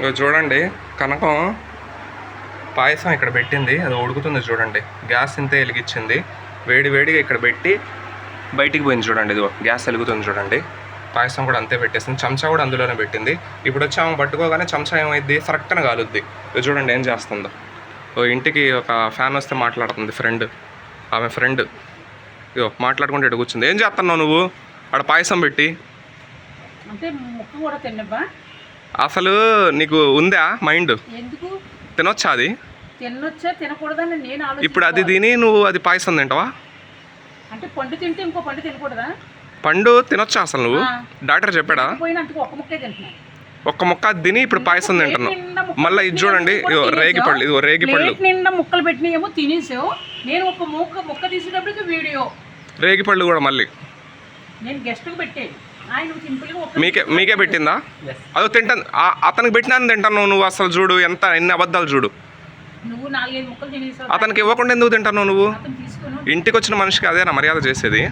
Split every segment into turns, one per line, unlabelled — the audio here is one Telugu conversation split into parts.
ఇగో చూడండి కనకం పాయసం ఇక్కడ పెట్టింది అది ఉడుకుతుంది చూడండి. గ్యాస్ ఇంతే వెలిగించింది. వేడి వేడిగా ఇక్కడ పెట్టి బయటికి పోయింది చూడండి ఇదిగో గ్యాస్ వెలుగుతుంది చూడండి. పాయసం కూడా అంతే పెట్టేసింది. చెంచా కూడా అందులోనే పెట్టింది. ఇప్పుడు వచ్చి ఆమె పట్టుకోగానే చెంచా ఏమైంది? కరెక్ట్గా కాలుద్ది ఇది చూడండి ఏం చేస్తుందో. ఓ ఇంటికి ఒక ఫ్యాన్ వస్తే మాట్లాడుతుంది ఫ్రెండ్. ఆమె ఫ్రెండ్. ఇగో మాట్లాడుకుంటే ఇటు కూర్చుంది. ఏం చేస్తున్నావు నువ్వు? ఆడ పాయసం పెట్టి.
అంటే ముక్క కూడా తిన్నబ్బా.
అసలు నీకు ఉందా మైండ్? తినొచ్చా అది?
తినొచ్చా తినకూడదని నేను
ఇప్పుడు అది తిని నువ్వు అది పాయసం తింటావా?
అంటే పండు తింటే ఇంకో పండు తినకూడదా?
పండు తినొచ్చా అసలు నువ్వు. డాక్టర్ చెప్పాడా?
ఒక్క ముక్కే
తిని ఇప్పుడు పాయసం తింటున్నావు. మళ్ళీ ఇది చూడండి. రేగి పళ్ళు ఇగో రేగి పళ్ళు
నిండా ముక్కలు పెట్టినాయేమో తినేసావు. నేను ఒక ముక్క ముక్క తీసేటప్పటికి వీడియో.
రేగి పళ్ళు కూడా మళ్ళీ.
నేను గెస్ట్కి పెట్టేది. ఒక
మీకే మీకే పెట్టిందా? అదో తింటాను ఆ- అతనికి పెట్టినాను తింటాను నువ్వు అసలు చూడు ఎంత ఎన్ని అబద్ధాలు చూడు.
నువ్వు నాలుగైదు ముక్కలు తినేసావు
అతనికి ఇవ్వకుండా ఎందుకు తింటాను నువ్వు? ఇంటికి వచ్చిన మనిషికి అదేనా మర్యాద చేసేది?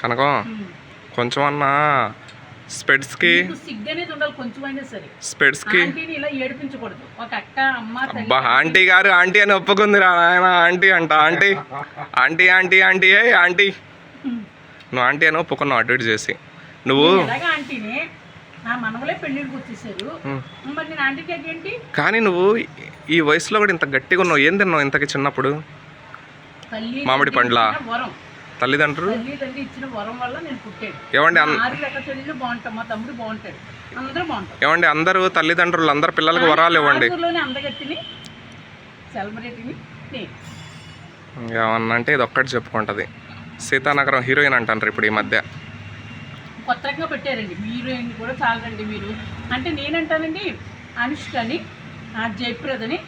కనుక కొంచెం అన్నా.
సరే. ఆంటీని ఇలా ఏడిపించకూడదు. ఒక అక్క అమ్మ తల్లి
అబ్బా ఆంటీ గారు ఆంటీ అని ఒప్పుకుంది రా నాయన ఆంటీ అంట ఆంటీ. ఆంటీ ఆంటీ ఆంటీ ఏ ఆంటీ. నువ్వు ఆంటీ అని ఒప్పుకున్నావు అటు ఇటు చేసి. నువ్వు
నేను ఎలాగ ఆంటీని? నా మనవలే పెళ్ళిళ్ళకి వచ్చేసారు.
హ్మ్.
మరి నేను ఆంటీకి ఏంటి?
కానీ నువ్వు ఈ వయసులో కూడా ఇంత గట్టిగా ఉన్నావు. ఏం తిన్నావు ఇంతకి చిన్నప్పుడు? మామిడి పండ్లా?
వరం.
తల్లిదండ్రులు?
ఇచ్చిన వరం వల్ల నేను పుట్టాను.
ఏమండి అన్-
ఆరు లెక్క చెల్లెలు బాగుంటాం మా తమ్ముడు బాగుంటాడు అందరూ
ఏమండి అందరూ తల్లిదండ్రులు అందరు పిల్లలకు వరాలు ఇవ్వండి.
ఆరుగురిలోనే అందగత్తిని సెలబ్రిటీని నేను.
ఏమన్నా అంటే ఇది ఒక్కటి చెప్పుకుంటుంది. సీతానగరం హీరోయిన్ అంటారు ఇప్పుడు ఈ మధ్య.
కొత్త రకంగా పెట్టారండి. హీరోయిన్ కూడా చాలండి మీరు. అంటే నేనంటానండి అనుష్కని ఆ జయప్రదని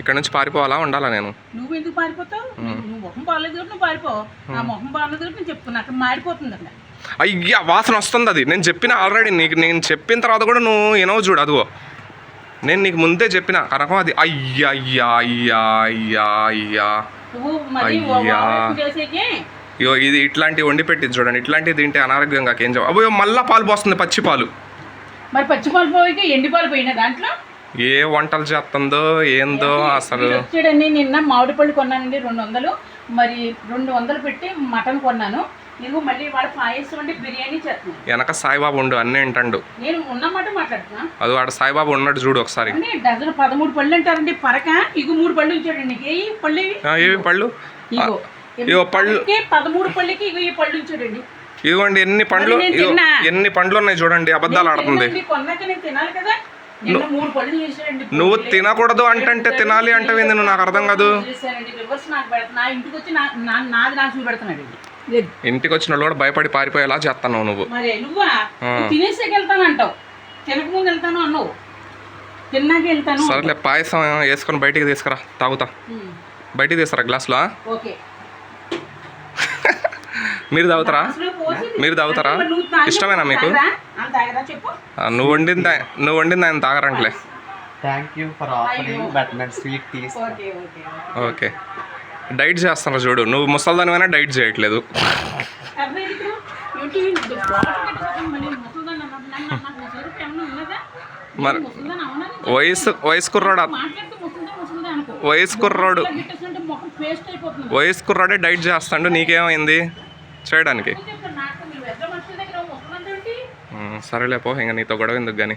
ఇక్కడ నుంచి పారిపోవాలా ఉండాలా నేను?
నువ్వు ఎందుకు పారిపోతావు నువ్వు నువ్వు మొహం బాగాలేదు కాబట్టి నువ్వు పారిపోవు ఆ మొహం బాగాలేదు కాబట్టి నేను చెప్తున్నా. అక్కడ మారిపోతుందండి
అయ్యా వాసన వస్తుంది అది. నేను చెప్పిన ఆల్రెడీ నీకు నేను చెప్పిన తర్వాత కూడా నువ్వు ఏనో చూడు అదిగో. నేను నీకు ముందే చెప్పిన కనుక అది. అయ్యా అయ్యా అయ్యా అయ్యా అయ్యా. అయ్యా. ఇగో ఇది ఇట్లాంటివి వండి పెట్టింది చూడండి. ఇట్లాంటివి తింటే అనారోగ్యం కాక ఏం చెప్ప? అబ్బో మళ్ళా పాలు పోస్తుంది పచ్చి పాలు.
మరి పచ్చిపాలు పోయికి ఎండి పాలు పోయినా దాంట్లో?
ఏ వంటలు చేస్తుందో ఏందో అసలు
వచ్చాడండి నిన్న మామిడి పళ్ళు కొన్నానండి రెండు వందలు. మరి రెండు వందలు పెట్టి మటన్ కొన్నాను. ఇదిగో మళ్ళీ వాడు పాయసం అంటే బిర్యానీ చేస్తున్నాను
వెనక సాయిబాబు ఉండు అన్నీ వింటాడు
నేను ఉన్నమాట మాట్లాడుతున్నా?
అది వాడు సాయిబాబు ఉన్నాడు చూడు ఒకసారి.
డజన్ పదమూడు పళ్ళు అంటారండి పరక. ఇగు మూడు పళ్ళు నీకు ఏ పళ్ళు
ఏవి పళ్ళు?
ఇగో
పళ్ళు.
పదమూడు పళ్ళకి ఇగో ఈ పళ్ళు ఇచ్చాడండి
ఇదిగోండి ఎన్ని పండ్లు. ఎన్ని పండ్లు ఉన్నాయి చూడండి అబద్ధాలు ఆడుతుంది.
కొన్నాక నేను తినాలి కదా.
నువ్వు తినకూడదు అంటే తినాలి అంటే నువ్వు? నాకు అర్థం కాదు.
ఇంటికి
వచ్చిన వాళ్ళు కూడా భయపడి పారిపోయేలా చేస్తున్నావు నువ్వు. సరేలే పాయసం వేసుకొని బయటికి తీసుకురా తాగుతా. బయటికి తీసుకురా గ్లాస్లో
ఓకే.
మీరు తాగుతారా? మీరు తాగుతారా? ఇష్టమేనా మీకు? నువ్వు వండింది నువ్వు వండింది ఆయన తాగరంట్లే.
Thank you for offering but నేను sweet
okay okay
okay. Diet చేస్తున్నారు చూడు నువ్వు ముసల్దానివైనా డైట్ చేయట్లేదు? మరి వయసు వయసు కుర్రాడు? వయసు కుర్రాడు.
ఇట్లా గిట్టేస్తుంటే ముఖం పేస్ట్ అయిపోతుంది
వయసు కుర్రాడే డైట్ చేస్తాడు నీకేమైంది? చేయడానికి.
ఎందుకు చెప్తారు? నాకు మీరు పెద్ద మనుషుల దగ్గర ముసలిదంటే ఏంటి
ఉమ్, సరేలే పో ఇంకా నీతో గొడవ ఎందుకు కానీ